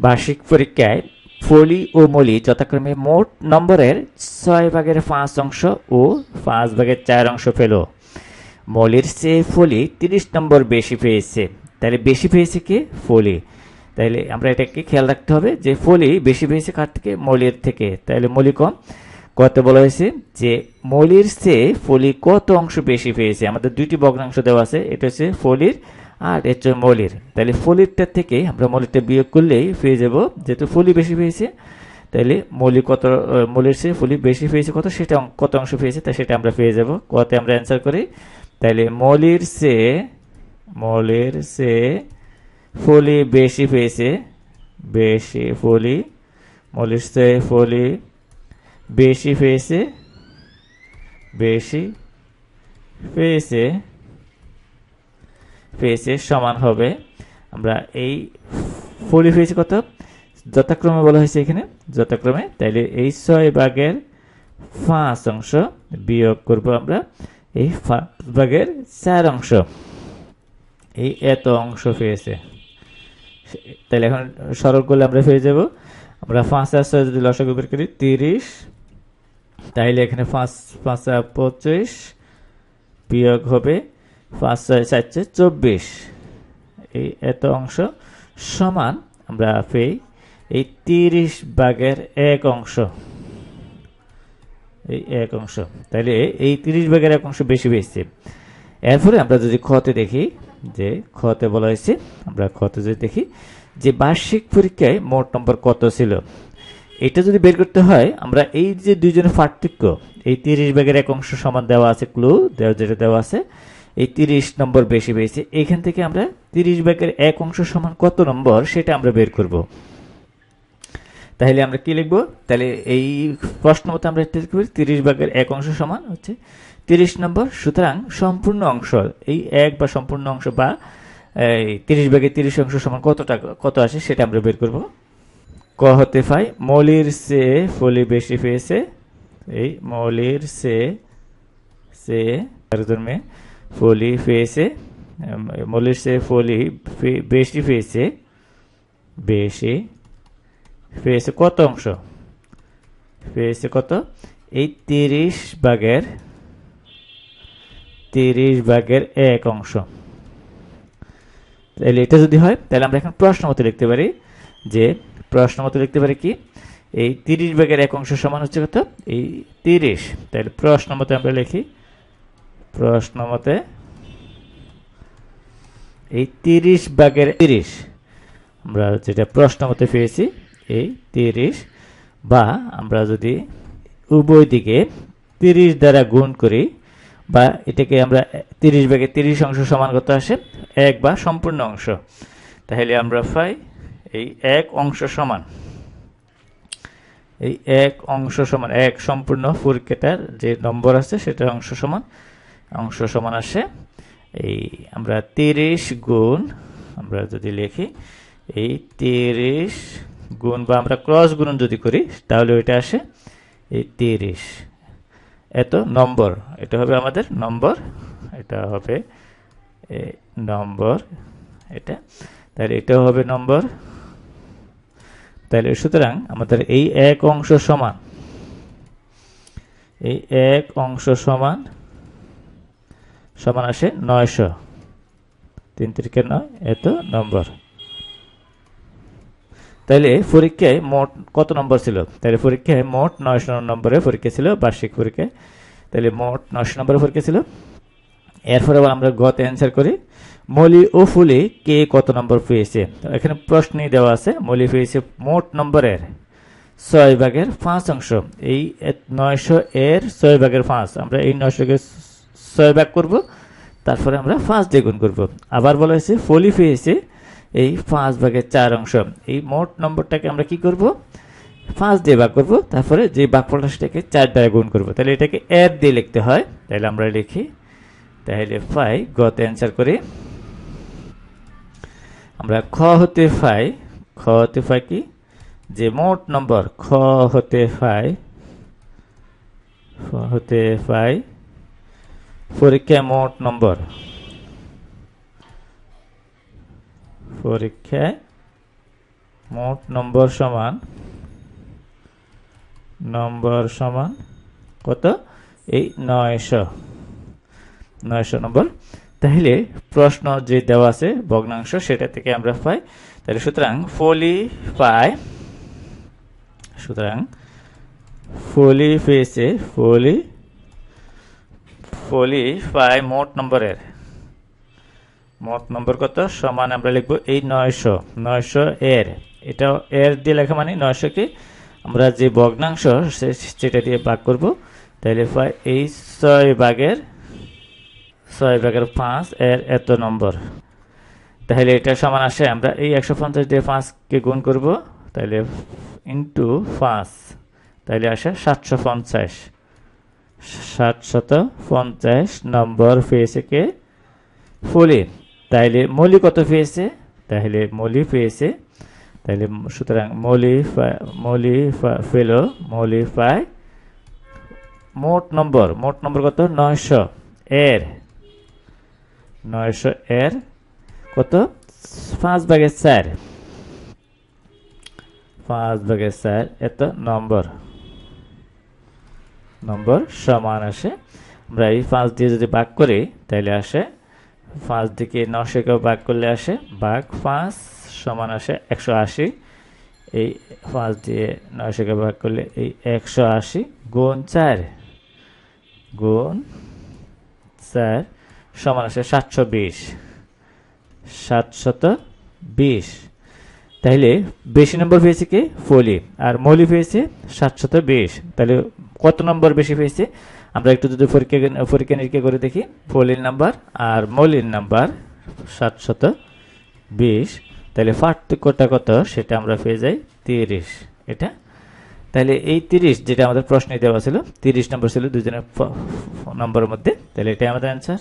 বার্ষিক পরীক্ষায় ফলি ও মলি যথাক্রমে মোট নম্বরের ছয় ভাগের পাঁচ অংশ ও পাঁচ ভাগের চার অংশ পেল। মলির চেয়ে ফলি তিরিশ নম্বর বেশি পেয়েছে। তাহলে বেশি পেয়েছে কি? ফলি। তাইলে আমরা এটাকে খেয়াল রাখতে হবে যে ফলি বেশি পেয়েছে কার থেকে? মলির থেকে। তাহলে মলি কম। কত বলা হয়েছে? যে মলির চেয়ে ফলি কত অংশ বেশি পেয়েছে? আমাদের দুইটি ভগ্নাংশ দেওয়া আছে। এটা হচ্ছে ফলির আর এর হচ্ছে মলির। তাহলে ফলিরটা থেকে আমরা মলিরটা বিয়োগ করলেই পেয়ে যাব যেহেতু ফলি বেশি পেয়েছে তাহলে মলি কত মলির চেয়ে ফলি বেশি পেয়েছে কত, সেটা কত অংশ পেয়েছে তা সেটা আমরা পেয়ে যাব। কতে আমরা অ্যান্সার করি। তাহলে মলির চেয়ে মলির চেয়ে ফলি বেশি পেয়েছে, বেশি ফলি, মলির চেয়ে ফলি বেশি পেয়েছে বেশি পেয়েছে। পেয়েছে সমান হবে, আমরা এই ফলি পেয়েছি কত? যথাক্রমে বলা হয়েছে এখানে, যথাক্রমে, তাইলে এই ছয় ভাগের পাঁচ অংশ বিয়োগ করব আমরা এই পাঁচ ভাগের চার অংশ। এই এত অংশ পেয়েছে তাহলে এখন সরল করলে আমরা পেয়ে যাব। আমরা পাঁচ আর ছয় যদি লসাগু বের করি, তিরিশ। তাইলে এখানে পাঁচ পাঁচ পঁচিশ বিয়োগ হবে পাঁচ, ছয় চারটে চব্বিশ। এই এত অংশ সমান আমরা পেই এই তিরিশ ভাগের এক অংশ। এই এক অংশ। তাহলে এই তিরিশ ভাগের এক অংশ বেশি পেয়েছে এরপরে আমরা যদি খতে দেখি, যে খতে বলা হয়েছে, আমরা খতে যদি দেখি, যে বার্ষিক পরীক্ষায় মোট নম্বর কত ছিল? এটা যদি বের করতে হয়, আমরা এই যে দুইজনের পার্থক্য, এই তিরিশ ভাগের এক অংশ সমান দেওয়া আছে, ক্লু, দেওয়া যেটা দেওয়া আছে এই তিরিশ নম্বর বেশি পেয়েছে। এখান থেকে আমরা তিরিশ ভাগের এক অংশ সমান কত নম্বর সেটা আমরা বের করব। তাহলে আমরা কি লিখব? তাহলে এই প্রশ্ন মতো আমরা লিখব তিরিশ ভাগের এক অংশ সমান হচ্ছে তিরিশ নম্বর। সুতরাং সম্পূর্ণ অংশ, এই এক বা সম্পূর্ণ অংশ বা, এই তিরিশ ভাগের তিরিশ অংশ সমান কত টাকা, কত আসে সেটা আমরা বের করব। ক হতে পাই মৌলির সে ফলি বেশি পেয়েছে। এই মৌলির সে সে জন্মে ফলি উম, মৌলির সে ফলি বেশি পেয়েছে বেশি পেয়েছে কত অংশ? পেয়েছে কত? এই তিরিশ ভাগের তিরিশ ভাগের এক অংশ। তাহলে এটা যদি হয় তাহলে আমরা এখন প্রশ্ন মতো লিখতে পারি যে প্রশ্ন মতো লিখতে পারি কি? এই তিরিশ ভাগের এক অংশ সমান হচ্ছে কত? এই তিরিশ। তাহলে প্রশ্ন মতে আমরা লিখি প্রশ্ন মতে এই তিরিশ ভাগের তিরিশ, আমরা যেটা প্রশ্ন মতে পেয়েছি, এই তিরিশ বা আমরা যদি উভয় দিকে তিরিশ দ্বারা গুণ করি বা এটাকে আমরা তিরিশ ভাগে তিরিশ অংশ সমান কত আসে, এক বা সম্পূর্ণ অংশ, তাহলে আমরা পাই এই এক অংশ সমান। এই এক অংশ সমান, এক সম্পূর্ণ পরীক্ষাটার যে নম্বর আছে সেটার অংশ সমান অংশ সমান আসে। এই আমরা তিরিশ গুণ, আমরা যদি লিখি, এই তিরিশ গুণ বা আমরা ক্রস গুণ যদি করি, তাহলে ওইটা আসে এই তিরিশ। এত নম্বর, এটা হবে আমাদের নম্বর, এটা হবে নম্বর, এটা। তাহলে এটাও হবে নম্বর। তাহলে সুতরাং আমাদের এই এক অংশ সমান, এই এক অংশ সমান সমান আসে নয়শো। তিন তিরিকে নয়, এত নম্বর। তাহলে পরীক্ষায় মোট কত নম্বর ছিল? তাহলে পরীক্ষায় মোট নয়শো নম্বরে পরীক্ষা ছিল, বার্ষিক পরীক্ষায়। তাহলে মোট নয়শো নম্বরে পরীক্ষা ছিল। এরপরে আমরা গত অ্যান্সার করি। মলি ও ফুলি কে কত নম্বর পেয়েছে? এখানে প্রশ্নই দেওয়া আছে, মলি পেয়েছে মোট নম্বরের ছয় ভাগের পাঁচ অংশ। এই নয়শো এর ছয় ভাগের পাঁচ, আমরা এই নয়শোকে ছয় ভাগ করব, তারপরে আমরা পাঁচ দিয়ে গুণ করব। আবার বলা হয়েছে, ফলি পেয়েছে এই পাঁচ ভাগের চার অংশ। এই মোট নম্বরটাকে আমরা কি করব? পাঁচ দিয়ে ভাগ করব, তারপরে যে ভাগফলটা সেটাকে চার দ্বারা গুণ করব। তাহলে এটাকে এক দিয়ে লিখতে হয়। তাহলে আমরা লিখি, তাহলে পাই গত অ্যান্সার করি আমরা খ হতে পাই খ হতে পাই কি? যে মোট নম্বর, খ হতে খ হতে পাই পরীক্ষায় মোট নম্বর। পরীক্ষায় মোট নম্বর সমান নম্বর সমান কত? এই নয়শো। নয়শো নম্বর। তাহলে প্রশ্ন যে দেওয়া আছে, ভগ্নাংশ, সেটা থেকে আমরা পাই। তাহলে সুতরাং ফলি পায় সুতরাং ফলি পেয়েছে, ফলি ফলি পায় মোট নম্বরের। মোট নম্বর কত? সমান আমরা লিখব এই নয়শো। নয়শো এর। এটা এর দিয়ে লেখা মানে নয়শোকে আমরা যে ভগ্নাংশ সেটা দিয়ে ভাগ করব। তাহলে পাই এই ছয় ভাগের ছয় ভাগের পাঁচ এর এত নম্বর। তাহলে এটা সমান আসে, আমরা এই একশো পঞ্চাশ দিয়ে পাঁচকে গুণ করব। তাহলে ইন্টু পাঁচ, তাহলে আসে সাতশো পঞ্চাশ। সাতশত পঞ্চাশ নম্বর পেয়েছে কে? ফলি। তাইলে মলি কত পেয়েছে? তাহলে মলি পেয়েছে। তাহলে সুতরাং মলি মলি পেল মলি পায় মোট নম্বর। মোট নম্বর কত? নয়শো এর। নয়শো এর কত? পাঁচ ভাগের চার। পাঁচ ভাগের চার, এত নম্বর। নম্বর সমান আসে। আমরা এই পাঁচ দিয়ে যদি ভাগ করি তাহলে আসে পাঁচ দিকে নশোকে ভাগ করলে আসে, ভাগ পাঁচ সমান আসে একশো আশি। এই পাঁচ দিয়ে নশোকে ভাগ করলে এই একশো আশি গুণ চার। গুণ চার সমান আসে সাতশো বিশ। সাতশত বিশ। তাহলে বেশি নম্বর পেয়েছে কি? ফলি। আর মৌলি পেয়েছে সাতশত বিশ। তাহলে কত নম্বর বেশি পেয়েছে আমরা একটু যদি পরীক্ষা পরীক্ষা নিরীক্ষা করে দেখি। ফলির নাম্বার আর মৌলির নাম্বার সাতশত বিশ। তাহলে পার্থক্যটা কত? সেটা আমরা পেয়ে যাই তিরিশ। এটা? তাহলে এই তিরিশ যেটা আমাদের প্রশ্নে দেওয়া ছিল, তিরিশ নম্বর ছিল দুজনের নম্বরের মধ্যে। তাহলে এটাই আমাদের অ্যান্সার